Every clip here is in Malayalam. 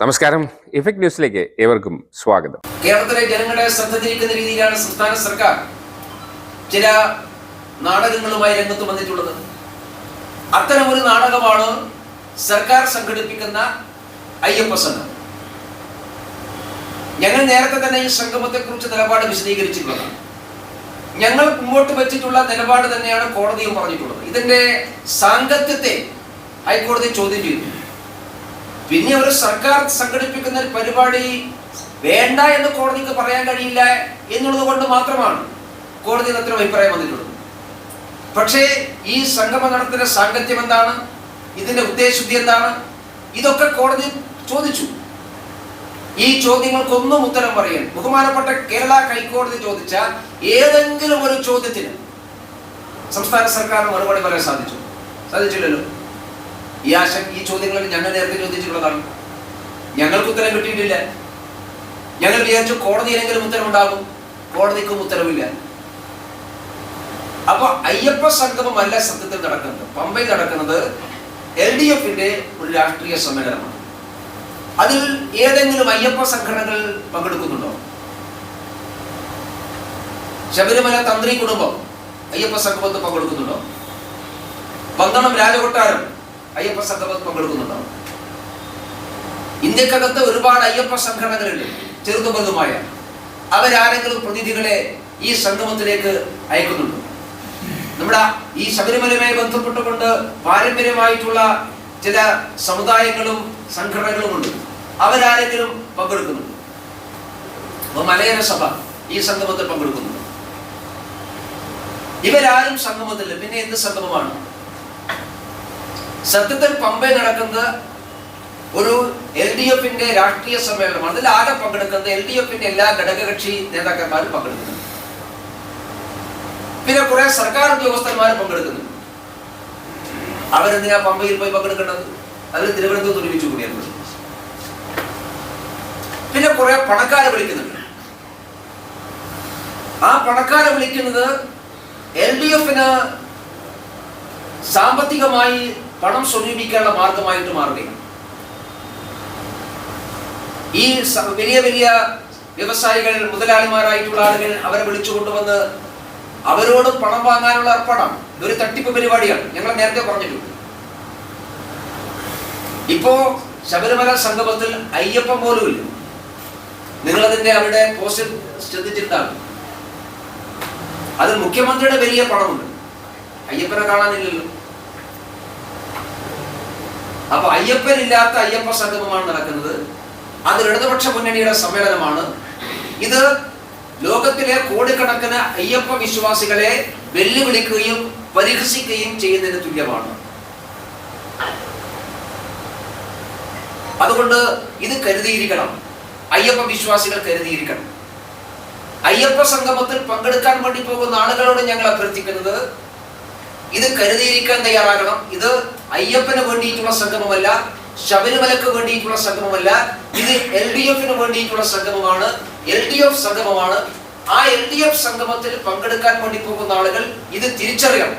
നമസ്കാരം. ഇഫക്ട് ന്യൂസിലേക്ക് ഏവർക്കും സ്വാഗതം. കേരളത്തിലെ ജനങ്ങളെ ശ്രദ്ധ തിരിക്കുന്ന രീതിയിലാണ് സംസ്ഥാന സർക്കാർ ചില നാടകങ്ങളുമായി രംഗത്ത് വന്നിട്ടുള്ളത്. അത്തരം ഒരു നാടകമാണ് സർക്കാർ സംഘടിപ്പിക്കുന്ന അയ്യപ്പ സംഘം. ഞങ്ങൾ നേരത്തെ തന്നെ ഈ സംഗമത്തെക്കുറിച്ച് നിലപാട് വിശദീകരിച്ചിട്ടുള്ളതാണ് ഞങ്ങൾ മുമ്പോട്ട് വെച്ചിട്ടുള്ള നിലപാട് തന്നെയാണ് കോടതിയും പറഞ്ഞിട്ടുള്ളത്. ഇതിന്റെ സാങ്കത്യത്തെ ഹൈക്കോടതി ചോദ്യം ചെയ്തു പിന്നെ ഒരു സർക്കാർ സംഘടിപ്പിക്കുന്ന ഒരു പരിപാടി വേണ്ട എന്ന് കോടതിക്ക് പറയാൻ കഴിയില്ല എന്നുള്ളത് കൊണ്ട് മാത്രമാണ് കോടതി അത്ര അഭിപ്രായം വന്നിട്ടുള്ളത്. പക്ഷേ ഈ സംഗമ നടത്തുന്ന സാങ്കത്യം എന്താണ്? ഇതിന്റെ ഉദ്ദേശശുദ്ധി എന്താണ്? ഇതൊക്കെ കോടതി ചോദിച്ചു. ഈ ചോദ്യങ്ങൾക്കൊന്നും ഉത്തരം പറയാൻ ബഹുമാനപ്പെട്ട കേരള ഹൈക്കോടതി ചോദിച്ച ഏതെങ്കിലും ഒരു ചോദ്യത്തിന് സംസ്ഥാന സർക്കാർ മറുപടി പറയാൻ സാധിച്ചു. സാധിച്ചില്ലല്ലോ. ഈ ആശ ഈ ചോദ്യങ്ങൾ ഞങ്ങൾ നേരത്തെ ചോദിച്ചിട്ടുള്ളതാണ് ഞങ്ങൾക്ക് ഉത്തരം കിട്ടിയിട്ടില്ല. ഞങ്ങൾ വിചാരിച്ചു കോടതിയിലെങ്കിലും ഉത്തരവുണ്ടാകും. കോടതിക്കും ഉത്തരവില്ല. അപ്പൊ അയ്യപ്പ സംഗമമല്ല സത്യത്തിൽ നടക്കുന്നത്. പമ്പയിൽ നടക്കുന്നത് എൽ ഡി എഫിന്റെ ഒരു രാഷ്ട്രീയ സമ്മേളനമാണ്. അതിൽ ഏതെങ്കിലും അയ്യപ്പ സംഘടനകൾ പങ്കെടുക്കുന്നുണ്ടോ? ശബരിമല തന്ത്രി കുടുംബം അയ്യപ്പ സംഗമത്തിൽ പങ്കെടുക്കുന്നുണ്ടോ? പന്തളം രാജകൊട്ടാരം അയ്യപ്പ സംഗമത്തിൽ പങ്കെടുക്കുന്നുണ്ടാവും ഇന്ത്യക്കകത്ത് ഒരുപാട് അയ്യപ്പ സംഘടനകളുണ്ട് ചെറുതും വലുതുമായ. അവരാരെങ്കിലും പ്രതിനിധികളെ ഈ സംഗമത്തിലേക്ക് അയക്കുന്നുണ്ട്? നമ്മുടെ ഈ ശബരിമലയുമായി ബന്ധപ്പെട്ടുകൊണ്ട് പാരമ്പര്യമായിട്ടുള്ള ചില സമുദായങ്ങളും സംഘടനകളും ഉണ്ട്. അവരാരെങ്കിലും പങ്കെടുക്കുന്നുണ്ട്? അപ്പൊ മലയാള സഭ ഈ സംഗമത്തിൽ പങ്കെടുക്കുന്നുണ്ട്? ഇവരാരും സംഗമത്തില്ല പിന്നെ എന്ത് സംഗമമാണ്? സത്യത്തിൽ പമ്പയിൽ നടക്കുന്നത് ഒരു എൽ ഡി എഫിന്റെ രാഷ്ട്രീയ സമ്മേളനമാണ്. അതിൽ ആകെ പങ്കെടുക്കുന്നത്? എൽ ഡി എഫിന്റെ എല്ലാ ഘടകകക്ഷി നേതാക്കന്മാരും പങ്കെടുക്കുന്നു പിന്നെ കുറെ സർക്കാർ ഉദ്യോഗസ്ഥന്മാർ പങ്കെടുക്കുന്നു അവരെന്തിനാ പമ്പയിൽ പോയി പങ്കെടുക്കേണ്ടത്? അതിൽ തിരുവനന്തപുരത്ത് ഒരുമിച്ച് കൂടിയാണ്. പിന്നെ കുറെ പണക്കാരെ വിളിക്കുന്നുണ്ട്. ആ പണക്കാരെ വിളിക്കുന്നത് എൽ ഡി എഫിന് സാമ്പത്തികമായി പണം സ്വരൂപിക്കാനുള്ള മാർഗമായിട്ട് മാറുകയാണ്. ഈ വലിയ വലിയ വ്യവസായികൾ മുതലാളിമാരായിട്ടുള്ള ആളുകൾ അവരെ വിളിച്ചു കൊണ്ടുവന്ന് അവരോട് പണം വാങ്ങാനുള്ള അർപ്പണം ഇതൊരു തട്ടിപ്പ് പരിപാടിയാണ്. ഞങ്ങൾ നേരത്തെ പറഞ്ഞിട്ടുണ്ട്. ഇപ്പോ ശബരിമല സംഗമത്തിൽ അയ്യപ്പൻ പോലും ഇല്ല. നിങ്ങളതിന്റെ അവരുടെ പോസ്റ്റ് ശ്രദ്ധിച്ചിട്ടാണ്. അതിൽ മുഖ്യമന്ത്രിയുടെ വലിയ പണമുണ്ട്. അയ്യപ്പനെ കാണാനില്ലല്ലോ. അപ്പൊ അയ്യപ്പനില്ലാത്ത അയ്യപ്പ സംഗമമാണ് നടക്കുന്നത്. അത് ഇടതുപക്ഷ മുന്നണിയുടെ സമ്മേളനമാണ്. ഇത് ലോകത്തിലെ കോടിക്കണക്കിന് അയ്യപ്പ വിശ്വാസികളെ വെല്ലുവിളിക്കുകയും പരിഹസിക്കുകയും ചെയ്യുന്നതിന് തുല്യമാണ്. അതുകൊണ്ട് ഇത് കരുതിയിരിക്കണം. അയ്യപ്പ വിശ്വാസികൾ കരുതിയിരിക്കണം. അയ്യപ്പ സംഗമത്തിൽ പങ്കെടുക്കാൻ വേണ്ടി പോകുന്ന ആളുകളോട് ഞങ്ങൾ അഭ്യർത്ഥിക്കുന്നത് ഇത് കരുതിയിരിക്കാൻ തയ്യാറാകണം. ഇത് അയ്യപ്പന് വേണ്ടിയിട്ടുള്ള സംഗമമല്ല ശബരിമലക്ക് വേണ്ടിയിട്ടുള്ള സംഗമമല്ല ഇത് എൽ ഡി എഫിന് വേണ്ടിയിട്ടുള്ള സംഗമമാണ്. എൽ ഡി എഫ് സംഗമമാണ്. ആ എൽ ഡി എഫ് സംഗമത്തിൽ പങ്കെടുക്കാൻ വേണ്ടി പോകുന്ന ആളുകൾ ഇത് തിരിച്ചറിയണം.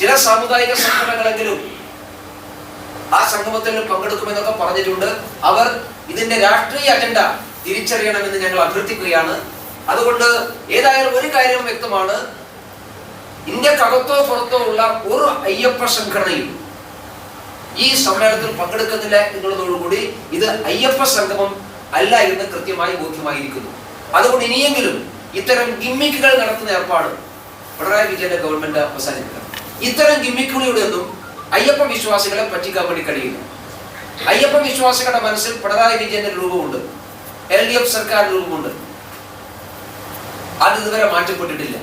ചില സാമുദായിക സംഘടനകളെങ്കിലും ആ സംഗമത്തിൽ പങ്കെടുക്കുമെന്നൊക്കെ പറഞ്ഞിട്ടുണ്ട്. അവർ ഇതിന്റെ രാഷ്ട്രീയ അജണ്ട തിരിച്ചറിയണമെന്ന് ഞങ്ങൾ അഭ്യർത്ഥിക്കുകയാണ്. അതുകൊണ്ട് ഏതായാലും ഒരു കാര്യം വ്യക്തമാണ്. ഇന്ത്യക്കകത്തോ പുറത്തോ ഉള്ള ഒരു അയ്യപ്പ സംഘടനയും ഈ സമ്മേളനത്തിൽ പങ്കെടുക്കുന്നില്ല എന്നുള്ളതോടുകൂടി ഇത് അയ്യപ്പ സംഗമം അല്ല എന്ന് കൃത്യമായി ബോധ്യമായിരിക്കുന്നു. അതുകൊണ്ട് ഇനിയെങ്കിലും ഇത്തരം ഗിമ്മിക്കുകൾ നടത്തുന്ന ഏർപ്പാട് പിണറായി വിജയന്റെ ഗവൺമെന്റ് അവസാനിപ്പിക്കണം. ഇത്തരം ഗിമ്മിക്കുകളിലൂടെ ഒന്നും അയ്യപ്പ വിശ്വാസികളെ പറ്റിക്കാൻ വേണ്ടി കഴിയില്ല. അയ്യപ്പ വിശ്വാസികളുടെ മനസ്സിൽ പിണറായി വിജയന്റെ രൂപമുണ്ട്. എൽ ഡി എഫ് സർക്കാർ രൂപമുണ്ട്. അത് ഇതുവരെ മാറ്റപ്പെട്ടിട്ടില്ല.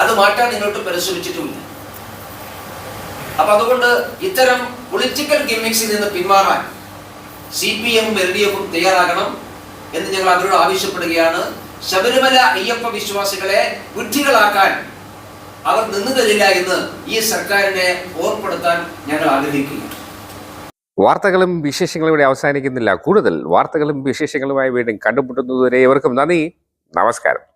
അത് മാറ്റാൻ നിങ്ങൾക്ക് പരിശ്രമിച്ചിട്ടുമില്ല. അപ്പൊ അതുകൊണ്ട് ഇത്തരം പൊളിറ്റിക്കൽ ഗിമ്മിക്സിൽ നിന്ന് പിന്മാറാൻ സി പി എമ്മും എൽ ഡി എഫും തയ്യാറാകണം എന്ന് ഞങ്ങൾ അവരോട് ആവശ്യപ്പെടുകയാണ്. ശബരിമല അയ്യപ്പ വിശ്വാസികളെ വിഡ്ഢികളാക്കാൻ അവർ നിന്നു തരില്ല എന്ന് ഈ സർക്കാരിനെ ഓർപ്പെടുത്താൻ ഞങ്ങൾ ആഗ്രഹിക്കുന്നു. വാർത്തകളും വിശേഷങ്ങളും ഇവിടെ അവസാനിക്കുന്നില്ല. കൂടുതൽ വാർത്തകളും വിശേഷങ്ങളുമായി വീണ്ടും കണ്ടുമുട്ടുന്നതുവരെ ഇവർക്കും നന്ദി. നമസ്കാരം.